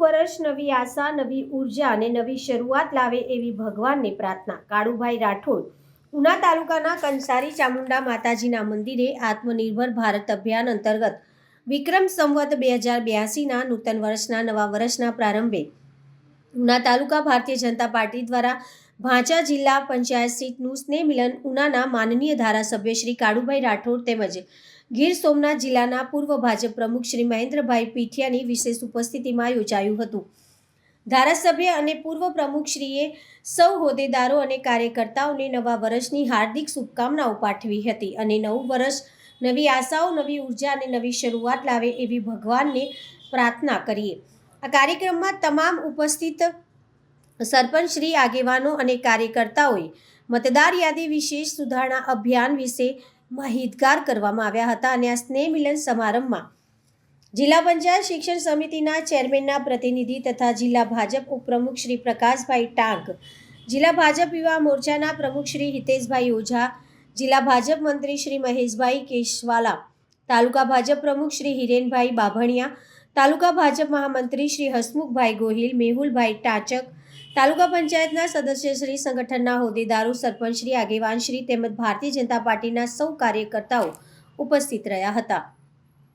વર્ષ નવી આશા, નવી ઊર્જા અને નવી શરૂઆત લાવે એવી ભગવાનની પ્રાર્થના. કાળુભાઈ રાઠોડ, ઉના તાલુકાના કંસારી ચામુંડા માતાજીના મંદિરે આત્મનિર્ભર ભારત અભિયાન અંતર્ગત વિક્રમ સંવત બે હજાર બ્યાસીના નૂતન વર્ષના, નવા વર્ષના પ્રારંભે ઉના તાલુકા ભારતીય જનતા પાર્ટી દ્વારા ભાંચા જિલ્લા પંચાયત સીટનું સ્નેહ મિલન ઉનાના માનનીય ધારાસભ્ય શ્રી કાળુભાઈ રાઠોડ તેમજ ગીર સોમનાથ જિલ્લાના પૂર્વ ભાજપ પ્રમુખ શ્રી મહેન્દ્રભાઈ પીઠિયાની વિશેષ ઉપસ્થિતિમાં યોજાયું હતું. ધારાસભ્ય અને પૂર્વ પ્રમુખશ્રીએ સૌ હોદ્દેદારો અને કાર્યકર્તાઓને નવા વર્ષની હાર્દિક શુભકામનાઓ પાઠવી હતી અને નવું વર્ષ નવી આશાઓ, નવી ઊર્જા અને નવી શરૂઆત લાવે એવી ભગવાનને પ્રાર્થના કરીએ. આ કાર્યક્રમમાં તમામ ઉપસ્થિત સરપંચશ્રી આગેવાનો અને કાર્યકર્તાઓએ મતદાર યાદી વિશેષ સુધારણા અભિયાન વિશે માહિતગાર કરવામાં આવ્યા હતા અને આ સ્નેહ મિલન સમારંભમાં જિલ્લા પંચાયત શિક્ષણ સમિતિના ચેરમેનના પ્રતિનિધિ તથા જિલ્લા ભાજપ ઉપપ્રમુખ શ્રી પ્રકાશભાઈ ટાંક, જિલ્લા ભાજપ યુવા મોરચાના પ્રમુખ શ્રી હિતેશભાઈ ઓઝા, જિલ્લા ભાજપ મંત્રી શ્રી મહેશભાઈ કેશવાલા, તાલુકા ભાજપ પ્રમુખ શ્રી હિરેનભાઈ બાભણિયા, તાલુકા ભાજપ મહામંત્રી શ્રી હસમુખભાઈ ગોહિલ, મેહુલભાઈ ટાચક તાલુકા પંચાયતના સદસ્યશ્રી સંગઠનના હોદ્દેદારો સરપંચશ્રી આગેવાનશ્રી તેમજ ભારતીય જનતા પાર્ટીના સૌ કાર્યકર્તાઓ ઉપસ્થિત રહ્યા હતા.